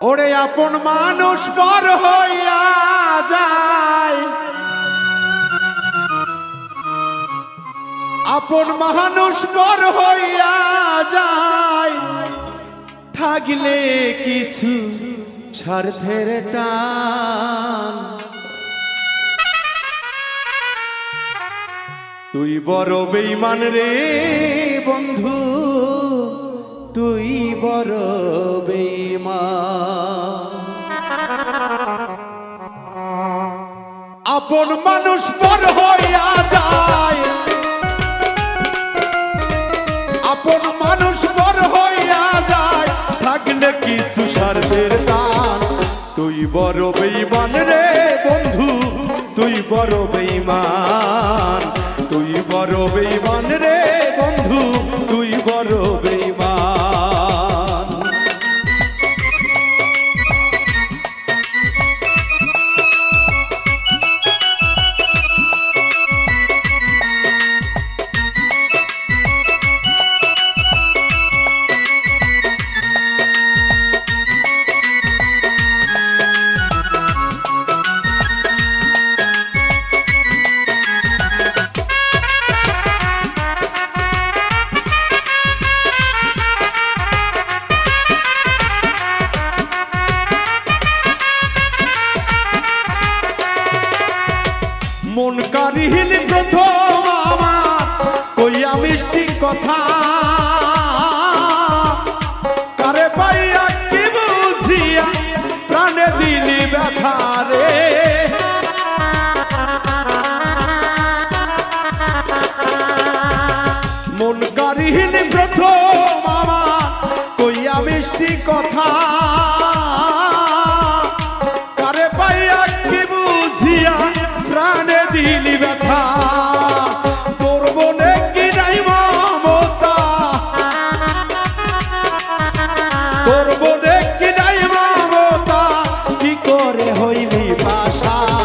ওরে আপন মানুষ পর হইয়া যায়। আপন মানুষ পর হইয়া যায়। থাকলে কিছু স্বার্থের টান। তুই বড় বেইমান রে বন্ধু। তুই বড় বেমা আপন মানুষ পর হইয়া যায়। আপন মানুষ পর হইয়া যায়। থাকলে কিছু স্বার্থের টান তুই বড় বেইমান রে বন্ধু, তুই বড় বেইমান তুই বড় বেইমান রে কারিহিল প্রথম আমার কইয়া মিষ্টি কথা? কারে পাইয়া কি বুঝিয়া প্রাণে দিলি ব্যথা রে? মন প্রথম আমার কইয়া মিষ্টি কথা? করে হইবি বাসা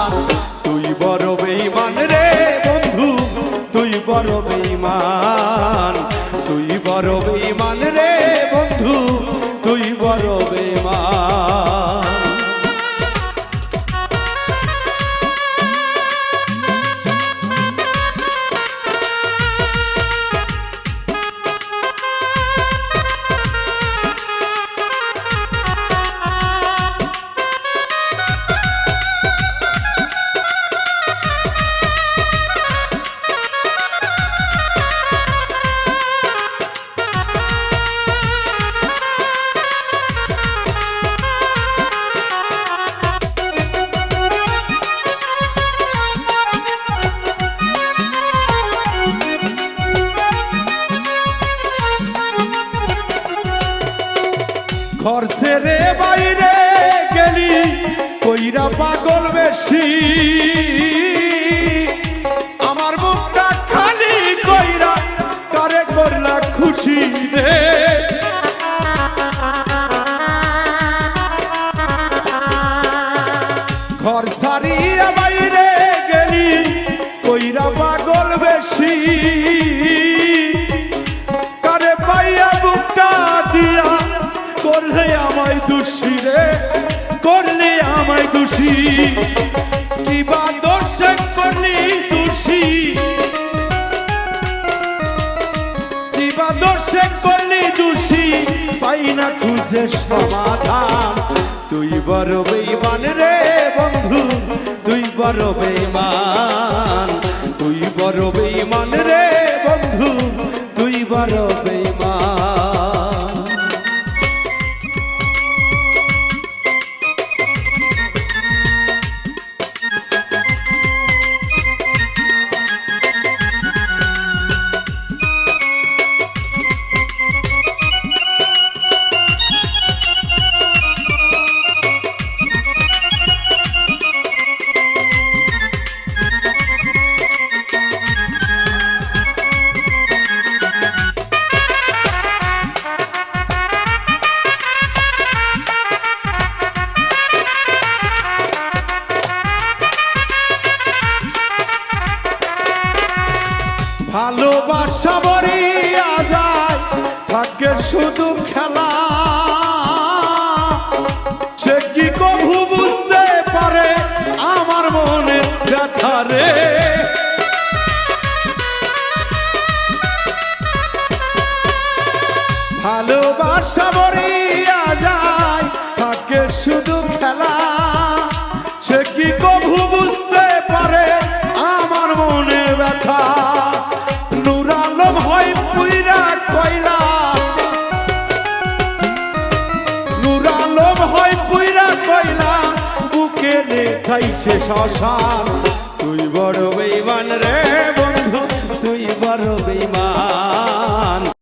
ঘর ছেড়ে বাইরে গেলি, কইরা পাগল বেশি। আমার মুখটা খালি কইরা কারে করলা খুশি রে? ঘর ছাড়িয়া দোষী রে, করলে আমায় দোষী। কিবা দোষে করলি দোষী। কিবা দোষে করলি দোষী। পাই না খুঁজে সমাধান। তুই বড় বেইমান রে বন্ধু, তুই বড় বেইমান। বর্ষা আজাদ, ভাগ্যের শুধু খেলা। সে কি কভু বুঝতে পারে আমার মনে ব্যথা রে? ভালোবাসা বরিয়া লোভ হয় পুইরা কইলা বুকে রে থাইছে সে শ্মশান। তুই বড় বেইমান রে বন্ধু, তুই বড় বেইমান।